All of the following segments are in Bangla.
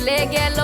ভুলে গেল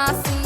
нас